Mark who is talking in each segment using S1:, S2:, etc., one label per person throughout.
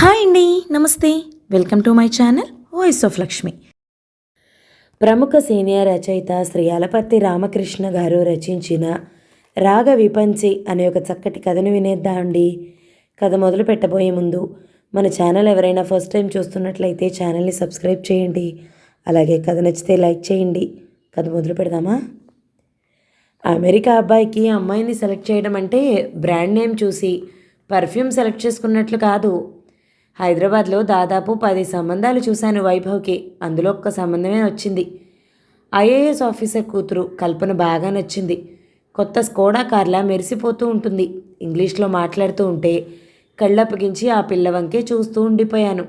S1: Hi అండి నమస్తే. Welcome to my channel voice of Lakshmi. ప్రముఖ సీనియర్ రచయిత శ్రీయాలపర్తి రామకృష్ణ గారు రచించిన రాగ విపంచి అనే ఒక చక్కటి కథను వినేద్దా అండి? కథ మొదలు పెట్టబోయే ముందు మన ఛానల్ ఎవరైనా ఫస్ట్ టైం చూస్తున్నట్లయితే ఛానల్ని సబ్స్క్రైబ్ చేయండి. అలాగే కథ నచ్చితే లైక్ చేయండి. కథ మొదలు పెడదామా? అమెరికా అబ్బాయికి అమ్మాయిని సెలెక్ట్ చేయడం అంటే బ్రాండ్ నేమ్ చూసి పర్ఫ్యూమ్ సెలెక్ట్ చేసుకున్నట్లు కాదు. హైదరాబాద్లో దాదాపు పది సంబంధాలు చూశాను వైభవ్కి. అందులో ఒక్క సంబంధమే వచ్చింది ఐఏఎస్ ఆఫీసర్ కూతురు కల్పన బాగా నచ్చింది. కొత్త స్కోడా కార్లా మెరిసిపోతూ ఉంటుంది. ఇంగ్లీష్లో మాట్లాడుతూ ఉంటే కళ్ళప్పగించి ఆ పిల్ల వంకే చూస్తూ ఉండిపోయాను.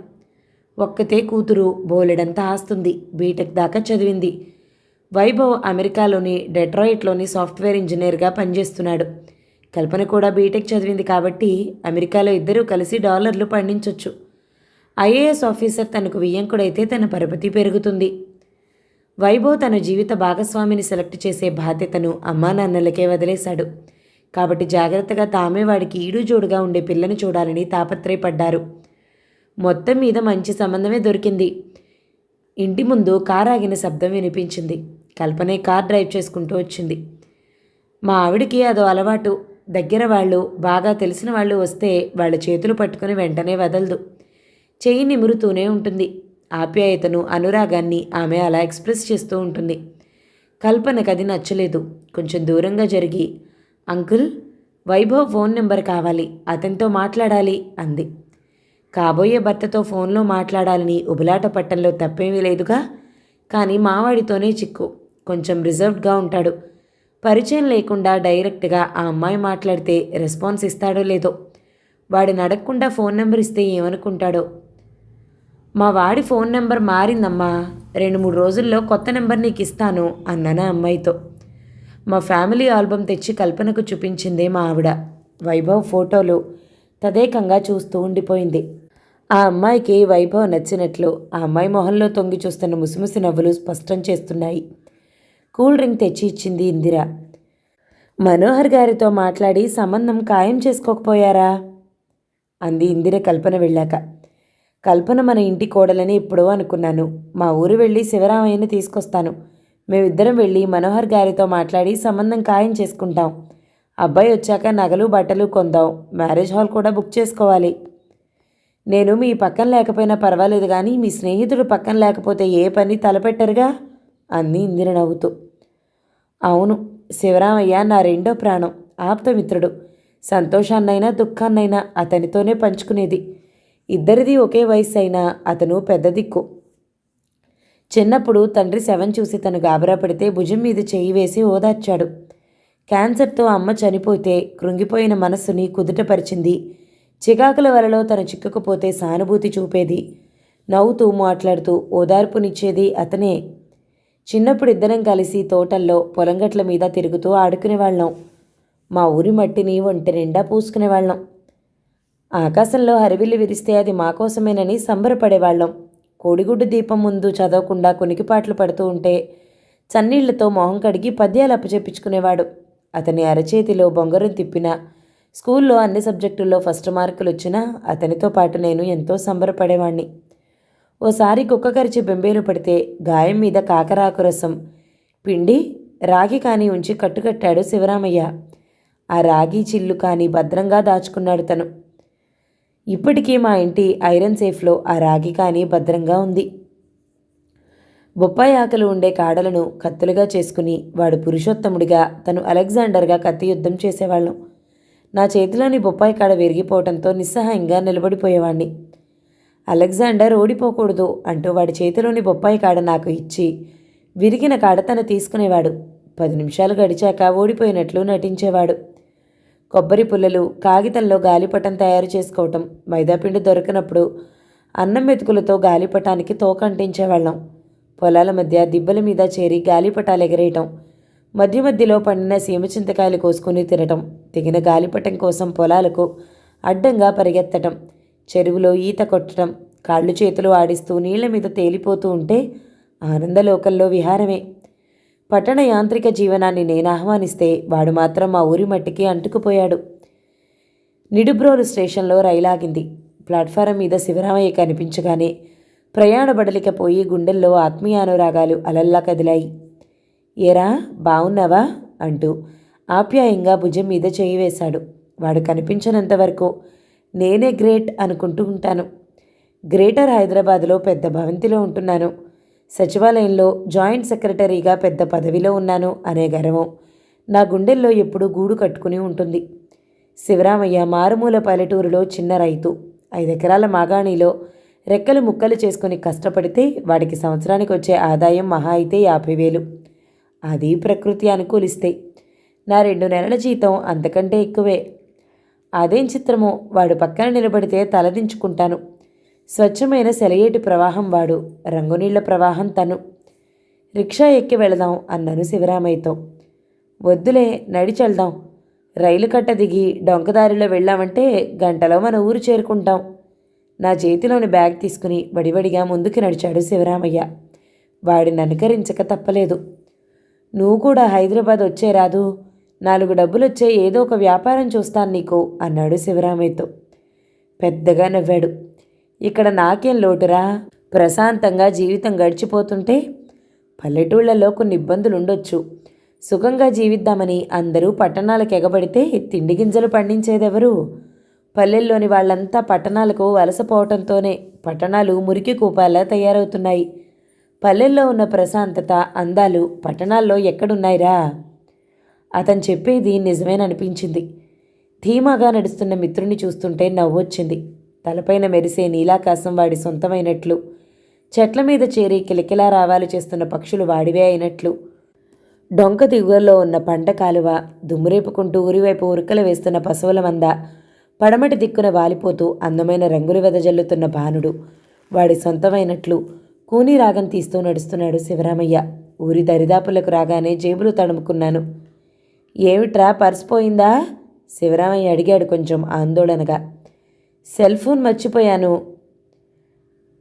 S1: ఒక్కతే కూతురు బోలెడంతా ఆస్తుంది. బీటెక్ దాకా చదివింది. వైభవ్ అమెరికాలోని డెట్రాయిట్లోని సాఫ్ట్వేర్ ఇంజనీర్గా పనిచేస్తున్నాడు. కల్పన కూడా బీటెక్ చదివింది కాబట్టి అమెరికాలో ఇద్దరూ కలిసి డాలర్లు పండించవచ్చు ఐఏఎస్ ఆఫీసర్ తనకు వియ్యంకుడైతే తన పరపతి పెరుగుతుంది. వైభవ్ తన జీవిత భాగస్వామిని సెలెక్ట్ చేసే బాధ్యతను అమ్మా నాన్నలకే వదిలేశాడు. కాబట్టి జాగ్రత్తగా తామే వాడికి ఈడుజోడుగా ఉండే పిల్లని చూడాలని తాపత్రయపడ్డారు. మొత్తం మీద మంచి సంబంధమే దొరికింది. ఇంటి ముందు కార్ ఆగిన శబ్దం వినిపించింది. కల్పనే కార్ డ్రైవ్ చేసుకుంటూ వచ్చింది. మా ఆవిడికి అదో అలవాటు. దగ్గర వాళ్ళు బాగా తెలిసిన వాళ్ళు వస్తే వాళ్ళ చేతులు పట్టుకుని వెంటనే వదలదు. చెయ్యి నిమురుతూనే ఉంటుంది. ఆప్యాయతను అనురాగాన్ని ఆమె అలా ఎక్స్ప్రెస్ చేస్తూ ఉంటుంది. కల్పనకు అది నచ్చలేదు. కొంచెం దూరంగా జరిగి అంకుల్ వైభవ్ ఫోన్ నెంబర్ కావాలి. అతనితో మాట్లాడాలి అంది. కాబోయే భర్తతో ఫోన్లో మాట్లాడాలని ఉబలాట పట్టంలో తప్పేమీ లేదుగా. కానీ మావాడితోనే చిక్కు. కొంచెం రిజర్వ్డ్గా ఉంటాడు. పరిచయం లేకుండా డైరెక్ట్గా ఆ అమ్మాయి మాట్లాడితే రెస్పాన్స్ ఇస్తాడో లేదో. వాడిని అడగకుండా ఫోన్ నెంబర్ ఇస్తే ఏమనుకుంటాడో. మా వాడి ఫోన్ నెంబర్ మారిందమ్మా. రెండు మూడు రోజుల్లో కొత్త నెంబర్ నీకు ఇస్తాను అన్నాను అమ్మాయితో. మా ఫ్యామిలీ ఆల్బమ్ తెచ్చి కల్పనకు చూపించిందే మా ఆవిడ. వైభవ్ ఫోటోలు తదేకంగా చూస్తూ ఉండిపోయింది. ఆ అమ్మాయికి వైభవ్ నచ్చినట్లు ఆ అమ్మాయి మొహంలో తొంగి చూస్తున్న ముసిముసి నవ్వులు స్పష్టం చేస్తున్నాయి. కూల్ డ్రింక్ తెచ్చి ఇచ్చింది ఇందిర. మనోహర్ గారితో మాట్లాడి సంబంధం ఖాయం చేసుకోకపోయారా? అంది ఇందిర కల్పన వెళ్ళాక. కల్పన మన ఇంటి కోడలని ఎప్పుడో అనుకున్నాను. మా ఊరు వెళ్ళి శివరామయ్యని తీసుకొస్తాను. మేమిద్దరం వెళ్ళి మనోహర్ గారితో మాట్లాడి సంబంధం ఖాయం చేసుకుంటాం. అబ్బాయి వచ్చాక నగలు బట్టలు కొందాం. మ్యారేజ్ హాల్ కూడా బుక్ చేసుకోవాలి. నేను మీ పక్కన లేకపోయినా పర్వాలేదు కానీ మీ స్నేహితుడు పక్కన లేకపోతే ఏ పని తలపెట్టరుగా? అంది ఇందిర నవ్వుతూ అవును శివరామయ్య నా రెండో ప్రాణం. ఆప్తమిత్రుడు. సంతోషాన్నైనా దుఃఖాన్నైనా అతనితోనే పంచుకునేది. ఇద్దరిది ఒకే వయసు అయినా అతను పెద్ద దిక్కు. చిన్నప్పుడు తండ్రి శవం చూసి తను గాబరా పడితే భుజం మీద చేయి వేసి ఓదార్చాడు. క్యాన్సర్తో అమ్మ చనిపోతే కృంగిపోయిన మనస్సుని కుదుటపరిచింది. చికాకుల వలలో తను చిక్కుకుపోతే సానుభూతి చూపేది. నవ్వుతూ మాట్లాడుతూ ఓదార్పునిచ్చేది అతనే. చిన్నప్పుడు ఇద్దరం కలిసి తోటల్లో పొలంగట్ల మీద తిరుగుతూ ఆడుకునేవాళ్ళం. మా ఊరి మట్టిని ఒంటి నిండా పూసుకునేవాళ్ళం. ఆకాశంలో హరివిల్లు విరిస్తే అది మా కోసమేనని సంబరపడేవాళ్ళం. కోడిగుడ్డు దీపం ముందు చదవకుండా కొనికిపాట్లు పడుతూ ఉంటే చన్నీళ్ళతో మొహం కడిగి పద్యాలు అప్పచెప్పించుకునేవాడు. అతని అరచేతిలో బొంగరం తిప్పిన స్కూల్లో అన్ని సబ్జెక్టుల్లో ఫస్ట్ మార్కులు వచ్చినా అతనితో పాటు నేను ఎంతో సంబరపడేవాణ్ణి. ఓసారి కుక్క కరిచి బెంబేలు పడితే గాయం మీద కాకరాకు రసం. పిండి రాగి కాని ఉంచి కట్టుకట్టాడు శివరామయ్య. ఆ రాగి చిల్లు కాని భద్రంగా దాచుకున్నాడు తను. ఇప్పటికీ మా ఇంటి ఐరన్ సేఫ్లో ఆ రాగి కానీ భద్రంగా ఉంది. బొప్పాయి ఆకలు ఉండే కాడలను కత్తులుగా చేసుకుని వాడు పురుషోత్తముడిగా తను అలెగ్జాండర్గా కత్తి యుద్ధం చేసేవాళ్ళం. నా చేతిలోని బొప్పాయి కాడ విరిగిపోవటంతో నిస్సహాయంగా నిలబడిపోయేవాణ్ణి. అలెగ్జాండర్ ఓడిపోకూడదు అంటూ వాడి చేతిలోని బొప్పాయి కాడ నాకు ఇచ్చి విరిగిన కాడ తను తీసుకునేవాడు. పది నిమిషాలు గడిచాక ఓడిపోయినట్లు నటించేవాడు. కొబ్బరి పుల్లలు కాగితంలో గాలిపటం తయారు చేసుకోవటం మైదాపిండి దొరికినప్పుడు అన్నం మెతుకులతో గాలిపటానికి తోక అంటించేవాళ్ళం పొలాల మధ్య దిబ్బల మీద చేరి గాలిపటాలు ఎగరేయటం మధ్య మధ్యలో పండిన సీమ చింతకాయలు కోసుకుని తినటం తెగిన గాలిపటం కోసం పొలాలకు అడ్డంగా పరిగెత్తటం చెరువులో ఈత కొట్టడం కాళ్ళు చేతులు ఆడిస్తూ నీళ్ళ మీద తేలిపోతూ ఉంటే ఆనందలోకంలో విహారమే. పట్టణ యాంత్రిక జీవనాన్ని నేను ఆహ్వానిస్తే వాడు మాత్రం మా ఊరి మట్టికి అంటుకుపోయాడు. నిడుబ్రోలు స్టేషన్లో రైలాగింది. ప్లాట్ఫారం మీద శివరామయ్య కనిపించగానే ప్రయాణ బడలికపోయి గుండెల్లో ఆత్మీయానురాగాలు అలల్లా కదిలాయి. ఏరా బావున్నావా? అంటూ ఆప్యాయంగా భుజం మీద చేయి వేశాడు. వాడు కనిపించనంతవరకు నేనే గ్రేట్ అనుకుంటూ ఉంటాను. గ్రేటర్ హైదరాబాద్లో పెద్ద భవంతిలో ఉంటున్నాను. సచివాలయంలో జాయింట్ సెక్రటరీగా పెద్ద పదవిలో ఉన్నాను అనే గర్వం నా గుండెల్లో ఎప్పుడూ గూడు కట్టుకుని ఉంటుంది. శివరామయ్య మారుమూల పల్లెటూరులో చిన్న రైతు. ఐదెకరాల మాగాణిలో రెక్కలు ముక్కలు చేసుకుని కష్టపడితే వాడికి సంవత్సరానికి వచ్చే ఆదాయం మహా అయితే యాభై వేలు. అది ప్రకృతి అనుకూలిస్తే నా రెండు నెలల జీతం అంతకంటే ఎక్కువే. అదేం చిత్రమో వాడు పక్కన నిలబడితే తలదించుకుంటాను. స్వచ్ఛమైన సెలయేటి ప్రవాహం వాడు. రంగునీళ్ళ ప్రవాహం తను. రిక్షా ఎక్కి వెళదాం అన్నాను శివరామయ్యతో. వద్దులే నడిచెళ్దాం రైలు కట్ట దిగి డొంకదారిలో వెళ్ళామంటే గంటలో మన ఊరు చేరుకుంటాం. నా చేతిలోని బ్యాగ్ తీసుకుని వడివడిగా ముందుకు నడిచాడు శివరామయ్య. వాడిని అనుకరించక తప్పలేదు. నువ్వు కూడా హైదరాబాద్ వచ్చే రాదు. నాలుగు డబ్బులు వచ్చే ఏదో ఒక వ్యాపారం చూస్తాను నీకు అన్నాడు శివరామయ్యతో. పెద్దగా నవ్వాడు. ఇక్కడ నాకేం లోటురా? ప్రశాంతంగా జీవితం గడిచిపోతుంటే పల్లెటూళ్ళలో కొన్ని ఇబ్బందులు ఉండొచ్చు సుఖంగా జీవిద్దామని అందరూ పట్టణాలకు ఎగబడితే తిండి గింజలు పండించేదెవరు? పల్లెల్లోని వాళ్ళంతా పట్టణాలకు వలసపోవటంతోనే పట్టణాలు మురికి కూపాలా తయారవుతున్నాయి. పల్లెల్లో ఉన్న ప్రశాంతత అందాలు పట్టణాల్లో ఎక్కడున్నాయిరా? అతను చెప్పేది నిజమేననిపించింది. ధీమాగా నడుస్తున్న మిత్రుని చూస్తుంటే నవ్వొచ్చింది. తలపైన మెరిసే నీలాకాశం వాడి సొంతమైనట్లు చెట్ల మీద చేరి కిలకిలా రావాలు చేస్తున్న పక్షులు వాడివే అయినట్లు. డొంక దిగువలో ఉన్న పంట కాలువ దుమ్మురేపుకుంటూ ఊరివైపు ఉరుకలు వేస్తున్న పశువుల మంద పడమటి దిక్కున వాలిపోతూ అందమైన రంగులు వెదజల్లుతున్న బాణుడు వాడి సొంతమైనట్లు కూని రాగం తీస్తూ నడుస్తున్నాడు శివరామయ్య. ఊరి దరిదాపులకు రాగానే జేబులు తడుముకున్నాను. ఏమిట్రా పర్స్ పోయిందా శివరామయ్య అడిగాడు కొంచెం ఆందోళనగా. సెల్ ఫోన్ మర్చిపోయాను.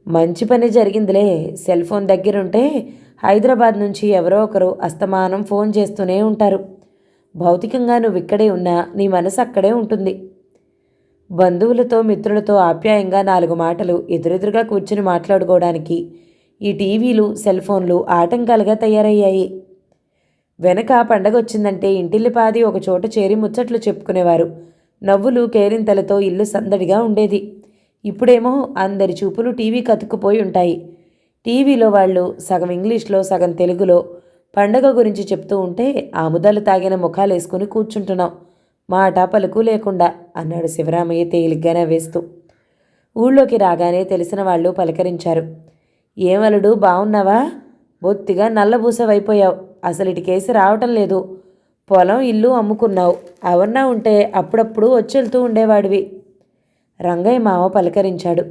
S1: మంచి పని జరిగిందిలే. సెల్ ఫోన్ దగ్గరుంటే హైదరాబాద్ నుంచి ఎవరో ఒకరు అస్తమానం ఫోన్ చేస్తూనే ఉంటారు. భౌతికంగా నువ్వు ఇక్కడే ఉన్నా నీ మనసు అక్కడే ఉంటుంది. బంధువులతో మిత్రులతో ఆప్యాయంగా నాలుగు మాటలు ఎదురెదురుగా కూర్చుని మాట్లాడుకోవడానికి ఈ టీవీలు సెల్ ఫోన్లు ఆటంకాలుగా తయారయ్యాయి. వెనక పండగ వచ్చిందంటే ఇంటిల్లిపాది ఒక చోట చేరి ముచ్చట్లు చెప్పుకునేవారు. నవ్వులు కేరింతలతో ఇల్లు సందడిగా ఉండేది. ఇప్పుడేమో అందరి చూపులు టీవీ కతుక్కుపోయి ఉంటాయి. టీవీలో వాళ్ళు సగం ఇంగ్లీష్లో సగం తెలుగులో పండగ గురించి చెప్తూ ఉంటే ఆముదాలు తాగిన ముఖాలు వేసుకుని కూర్చుంటున్నాం. మాట పలుకు లేకుండా అన్నాడు శివరామయ్య తేలిగ్గానే వేస్తూ. ఊళ్ళోకి రాగానే తెలిసిన వాళ్ళు పలకరించారు. ఏమలుడు బాగున్నావా బొత్తిగా నల్లబూసవైపోయావు. అసలు ఇటుకేసి రావటం లేదు. పొలం ఇల్లు అమ్ముకున్నావు. ఎవరన్నా ఉంటే అప్పుడప్పుడు వచ్చెళ్తూ ఉండేవాడివి. రంగయ్య మావ పలకరించాడు.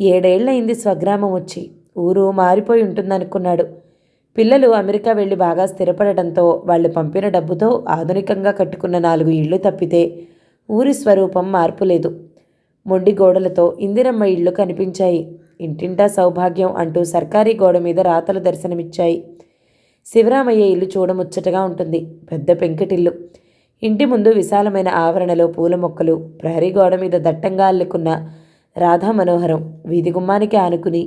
S1: ఏడేళ్ళయింది స్వగ్రామం వచ్చి. ఊరు మారిపోయి ఉంటుందనుకున్నాడు. పిల్లలు అమెరికా వెళ్ళి బాగా స్థిరపడటంతో వాళ్ళు పంపిన డబ్బుతో ఆధునికంగా కట్టుకున్న నాలుగు ఇళ్ళు తప్పితే ఊరి స్వరూపం మార్పు లేదు. మొండి గోడలతో ఇందిరమ్మ ఇళ్ళు కనిపించాయి. ఇంటింటా సౌభాగ్యం అంటూ సర్కారీ గోడ మీద రాతలు దర్శనమిచ్చాయి. శివరామయ్య ఇల్లు చూడముచ్చటగా ఉంటుంది. పెద్ద పెంకటిల్లు. ఇంటి ముందు విశాలమైన ఆవరణలో పూల మొక్కలు ప్రహరీ గోడ మీద దట్టంగా అల్లుకున్న రాధా మనోహరం వీధి గుమ్మానికి ఆనుకుని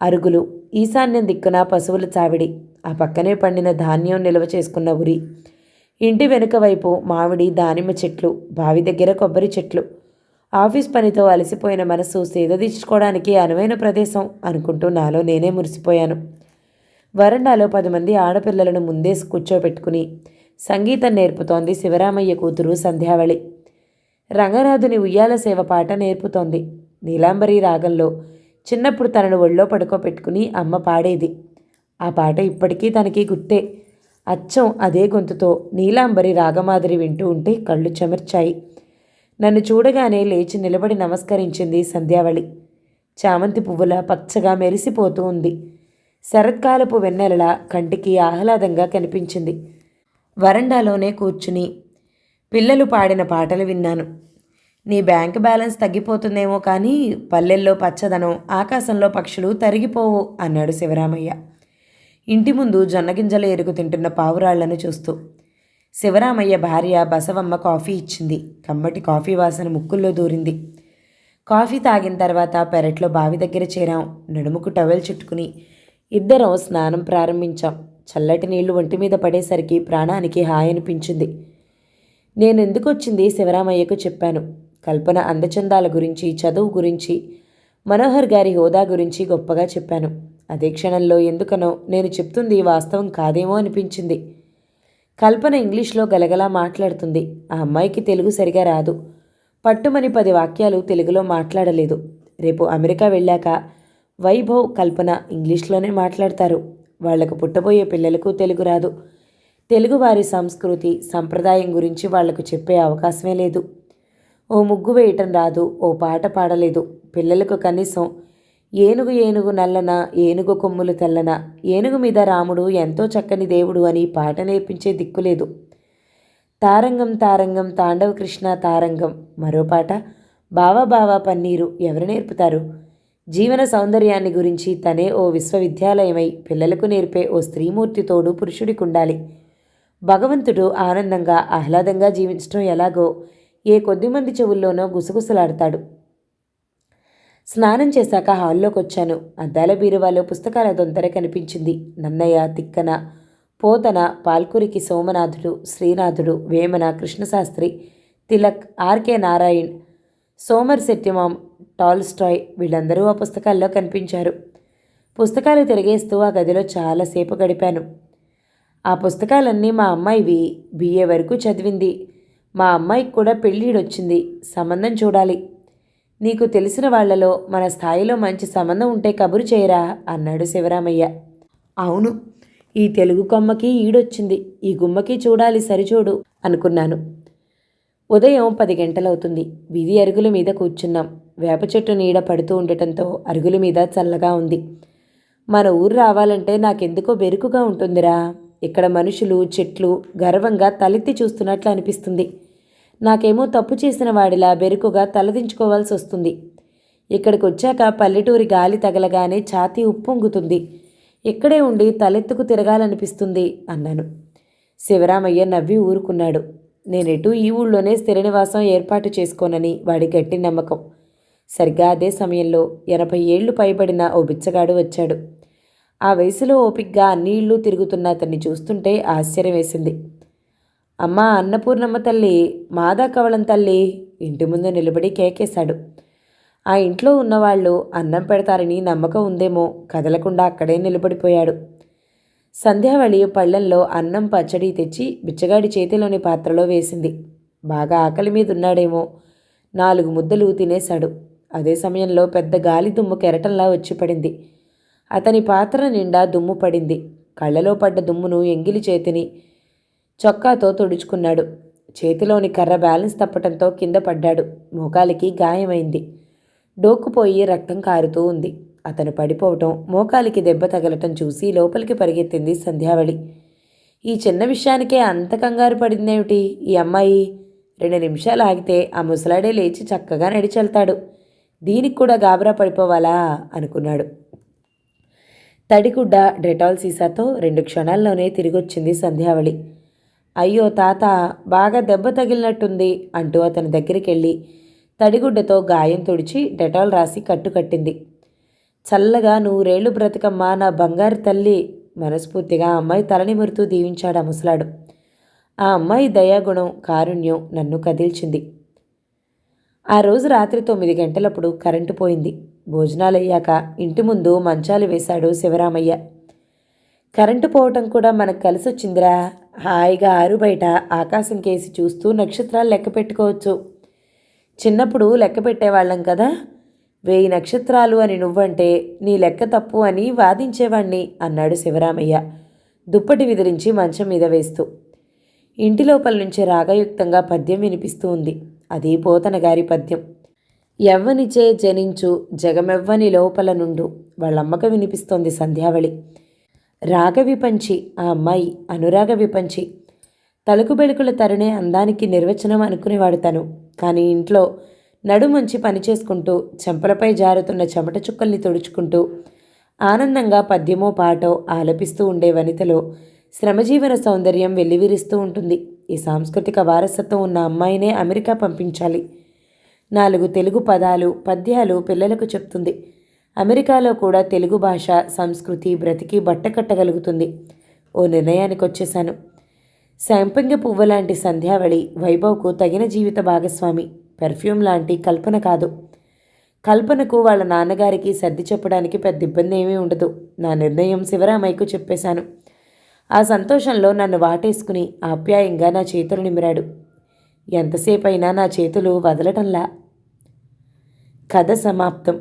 S1: అరుగులు ఈశాన్యం దిక్కున పశువుల చావిడి ఆ పక్కనే పండిన ధాన్యం నిల్వ చేసుకున్న ఉరి ఇంటి వెనుక వైపు మామిడి దానిమ్మ చెట్లు బావి దగ్గర కొబ్బరి చెట్లు. ఆఫీస్ పనితో అలసిపోయిన మనసు సేదదీర్చుకోవడానికి అనువైన ప్రదేశం అనుకుంటూ నాలో నేనే మురిసిపోయాను. వరండాలో పది మంది ఆడపిల్లలను ముందే కూర్చోబెట్టుకుని సంగీతం నేర్పుతోంది శివరామయ్య కూతురు సంధ్యావళి. రంగనాథుని ఉయ్యాల సేవ పాట నేర్పుతోంది. నీలాంబరి రాగంలో చిన్నప్పుడు తనను ఒళ్ళో పడుకోపెట్టుకుని అమ్మ పాడేది. ఆ పాట ఇప్పటికీ తనకి గుర్తే. అచ్చం అదే గొంతుతో నీలాంబరి రాగమాదిరి వింటూ ఉంటే కళ్ళు చెమర్చాయి. నన్ను చూడగానే లేచి నిలబడి నమస్కరించింది సంధ్యావళి. చామంతి పువ్వుల పచ్చగా మెరిసిపోతూ ఉంది. శరత్కాలపు వెన్నెలలా కంటికి ఆహ్లాదంగా కనిపించింది. వరండాలోనే కూర్చుని పిల్లలు పాడిన పాటలు విన్నాను. నీ బ్యాంక్ బ్యాలెన్స్ తగ్గిపోతుందేమో కానీ పల్లెల్లో పచ్చదనం ఆకాశంలో పక్షులు తరిగిపోవు అన్నాడు శివరామయ్య. ఇంటి ముందు జొన్నగింజలు ఎరుగు తింటున్న పావురాళ్ళను చూస్తూ. శివరామయ్య భార్య బసవమ్మ కాఫీ ఇచ్చింది. కమ్మటి కాఫీ వాసన ముక్కుల్లో దూరింది. కాఫీ తాగిన తర్వాత పెరట్లో బావి దగ్గర చేరాం. నడుముకు టవెల్ చుట్టుకుని ఇద్దరం స్నానం ప్రారంభించాం. చల్లటి నీళ్ళు ఒంటి మీద పడేసరికి ప్రాణానికి హాయి అనిపించింది. నేను ఎందుకు వచ్చింది శివరామయ్యకు చెప్పాను. కల్పన అందచందాల గురించి చదువు గురించి మనోహర్ గారి హోదా గురించి గొప్పగా చెప్పాను. అదే క్షణంలో ఎందుకనో నేను చెప్తుంది వాస్తవం కాదేమో అనిపించింది. కల్పన ఇంగ్లీష్లో గలగలా మాట్లాడుతుంది. ఆ అమ్మాయికి తెలుగు సరిగా రాదు. పట్టుమని పది వాక్యాలు తెలుగులో మాట్లాడలేదు. రేపు అమెరికా వెళ్ళాక వైభవ్ కల్పన ఇంగ్లీష్లోనే మాట్లాడతారు. వాళ్ళకు పుట్టబోయే పిల్లలకు తెలుగు రాదు. తెలుగు వారి సంస్కృతి సంప్రదాయం గురించి వాళ్ళకు చెప్పే అవకాశమే లేదు. ఓ ముగ్గు వేయటం రాదు ఓ పాట పాడలేదు. పిల్లలకు కనీసం ఏనుగు ఏనుగు నల్లన ఏనుగు కొమ్ములు తెల్లన ఏనుగు మీద రాముడు ఎంతో చక్కని దేవుడు అని పాట నేర్పించే దిక్కులేదు తారంగం తారంగం తాండవ కృష్ణ తారంగం. మరో పాట బావా బావా పన్నీరు ఎవరు నేర్పుతారు? జీవన సౌందర్యాన్ని గురించి తనే ఓ విశ్వవిద్యాలయమై పిల్లలకు నేర్పే ఓ స్త్రీమూర్తితోడు పురుషుడికుండాలి పురుషుడికి ఉండాలి భగవంతుడు ఆనందంగా ఆహ్లాదంగా జీవించడం ఎలాగో ఏ కొద్దిమంది చెవుల్లోనో గుసగుసలాడతాడు. స్నానం చేశాక హాల్లోకి వచ్చాను అద్దాల బీరువాలో పుస్తకాల దొంతర కనిపించింది. Nannaya Tikkana Potana Palkuriki Somanathudu Srinathudu Vemana Krishnashastri Tilak R K Narayan Somerset శెట్టిమాం Tolstoy వీళ్ళందరూ ఆ పుస్తకాల్లో కనిపించారు. పుస్తకాలు తిరిగేస్తూ ఆ గదిలో చాలాసేపు గడిపాను. ఆ పుస్తకాలన్నీ మా అమ్మాయివి బిఏ వరకు చదివింది. మా అమ్మాయికి కూడా పెళ్ళిడొచ్చింది. సంబంధం చూడాలి. నీకు తెలిసిన వాళ్ళలో మన స్థాయిలో మంచి సంబంధం ఉంటే కబురు చేయరా? అన్నాడు శివరామయ్య. అవును ఈ తెలుగు కొమ్మకి ఈడొచ్చింది. ఈ గుమ్మకి చూడాలి సరిచూడు అనుకున్నాను. ఉదయం పది గంటలవుతుంది. వీధి అరుగుల మీద కూర్చున్నాం. వేప చెట్టు నీడ పడుతూ ఉండటంతో అరుగుల మీద చల్లగా ఉంది. మన ఊరు రావాలంటే నాకెందుకో బెరుకుగా ఉంటుందిరా. ఇక్కడ మనుషులు చెట్లు గర్వంగా తలెత్తి చూస్తున్నట్లు అనిపిస్తుంది. నాకేమో తప్పు చేసిన వాడిలా బెరుకుగా తలదించుకోవాల్సి వస్తుంది. ఇక్కడికి వచ్చాక పల్లెటూరి గాలి తగలగానే ఛాతీ ఉప్పొంగుతుంది. ఇక్కడే ఉండి తలెత్తుకు తిరగాలనిపిస్తుంది అన్నాను. శివరామయ్య నవ్వి ఊరుకున్నాడు. నేనెటూ ఈ ఊళ్ళోనే స్థిర నివాసం ఏర్పాటు చేసుకోనని వాడి గట్టి నమ్మకం. సరిగ్గా అదే సమయంలో ఎనభై ఏళ్ళు పైబడిన ఓ బిచ్చగాడు వచ్చాడు. ఆ వయసులో ఓపిగ్గా అన్ని ఇళ్ళు తిరుగుతున్న అతన్ని చూస్తుంటే ఆశ్చర్యం వేసింది. అమ్మా అన్నపూర్ణమ్మ తల్లి మాదా కవళం తల్లి ఇంటి ముందు నిలబడి కేకేశాడు. ఆ ఇంట్లో ఉన్నవాళ్ళు అన్నం పెడతారని నమ్మకం ఉందేమో కదలకుండా అక్కడే నిలబడిపోయాడు. సంధ్యావళి పళ్ళెంలో అన్నం పచ్చడి తెచ్చి బిచ్చగాడి చేతిలోని పాత్రలో వేసింది. బాగా ఆకలి మీద ఉన్నాడేమో నాలుగు ముద్దలు తినేశాడు. అదే సమయంలో పెద్ద గాలి దుమ్ము కెరటంలా వచ్చి పడింది. అతని పాత్ర నిండా దుమ్ము పడింది. కళ్ళలో పడ్డ దుమ్మును ఎంగిలి చేతిని చొక్కాతో తుడుచుకున్నాడు. చేతిలోని కర్ర బ్యాలెన్స్ తప్పటంతో కింద పడ్డాడు. మోకాలికి గాయమైంది. డోకుపోయి రక్తం కారుతూ ఉంది. అతను పడిపోవటం మోకాలికి దెబ్బ తగలటం చూసి లోపలికి పరిగెత్తింది సంధ్యావళి. ఈ చిన్న విషయానికే అంత కంగారు పడిందేమిటి? ఈ అమ్మాయి రెండు నిమిషాలు ఆగితే ఆ ముసలాడే లేచి చక్కగా నడిచెళ్తాడు. దీనికి కూడా గాబరా పడిపోవాలా? అనుకున్నాడు. తడిగుడ్డ డెటాల్ సీసాతో రెండు క్షణాల్లోనే తిరిగొచ్చింది సంధ్యావళి. అయ్యో తాత బాగా దెబ్బ తగిలినట్టుంది అంటూ అతని దగ్గరికి వెళ్ళి తడిగుడ్డతో గాయం తుడిచి డెటాల్ రాసి కట్టుకట్టింది. చల్లగా నూరేళ్ళు బ్రతకమ్మ నా బంగారు తల్లి మనస్ఫూర్తిగా అమ్మాయి తలని మురుతూ దీవించాడు ఆ ముసలాడు. ఆ అమ్మాయి దయాగుణం కారుణ్యం నన్ను కదిల్చింది. ఆ రోజు రాత్రి తొమ్మిది గంటలప్పుడు కరెంటు పోయింది. భోజనాలయ్యాక ఇంటి ముందు మంచాలు వేశాడు శివరామయ్య. కరెంటు పోవటం కూడా మనకు కలిసొచ్చిందిరా. హాయిగా ఆరు బయట ఆకాశం కేసి చూస్తూ నక్షత్రాలు లెక్క పెట్టుకోవచ్చు. చిన్నప్పుడు లెక్క పెట్టేవాళ్ళం కదా. వెయ్యి నక్షత్రాలు అని నువ్వంటే నీ లెక్క తప్పు అని వాదించేవాణ్ణి అన్నాడు శివరామయ్య దుప్పటి విదిరించి మంచం మీద వేస్తూ. ఇంటి లోపల నుంచి రాగయుక్తంగా పద్యం వినిపిస్తూ ఉంది. అది పోతన గారి పద్యం. ఎవ్వనిచే జనించు జగమెవ్వని లోపల నుండు వాళ్ళమ్మక వినిపిస్తోంది సంధ్యావళి. రాగ విపంచి ఆ అమ్మాయి అనురాగ విపంచి తలుకు బెళుకుల తరుణే అందానికి నిర్వచనం అనుకునేవాడు తను. కానీ ఇంట్లో నడుమంచి పని చేసుకుంటూ చెంపలపై జారుతున్న చెమట చుక్కల్ని తుడుచుకుంటూ ఆనందంగా పద్యమో పాటో ఆలపిస్తూ ఉండే వనితలో శ్రమజీవన సౌందర్యం వెల్లివిరిస్తూ ఉంటుంది. ఈ సాంస్కృతిక వారసత్వం ఉన్న అమ్మాయినే అమెరికా పంపించాలి. నాలుగు తెలుగు పదాలు పద్యాలు పిల్లలకు చెప్తుంది. అమెరికాలో కూడా తెలుగు భాష సంస్కృతి బ్రతికి బట్టకట్టగలుగుతుంది ఓ నిర్ణయానికి వచ్చేశాను. శాంపంగ పువ్వు లాంటి సంధ్యావళి వైభవ్కు తగిన జీవిత భాగస్వామి పెర్ఫ్యూమ్ లాంటి కల్పన కాదు. కల్పనకు వాళ్ళ నాన్నగారికి సర్ది చెప్పడానికి పెద్ద ఇబ్బంది ఏమీ ఉండదు. నా నిర్ణయం శివరామయ్యకు చెప్పేశాను. ఆ సంతోషంలో నన్ను వాటేసుకుని ఆప్యాయంగా నా చేతులు నిమిరాడు. ఎంతసేపైనా నా చేతులు వదలటంలా. కథ సమాప్తం.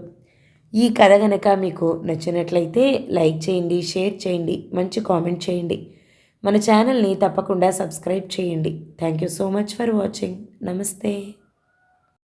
S1: ఈ కథ గనక మీకు నచ్చినట్లయితే లైక్ చేయండి షేర్ చేయండి మంచి కామెంట్ చేయండి. మన ఛానల్ని తప్పకుండా సబ్స్క్రైబ్ చేయండి. Thank you so much for watching. నమస్తే.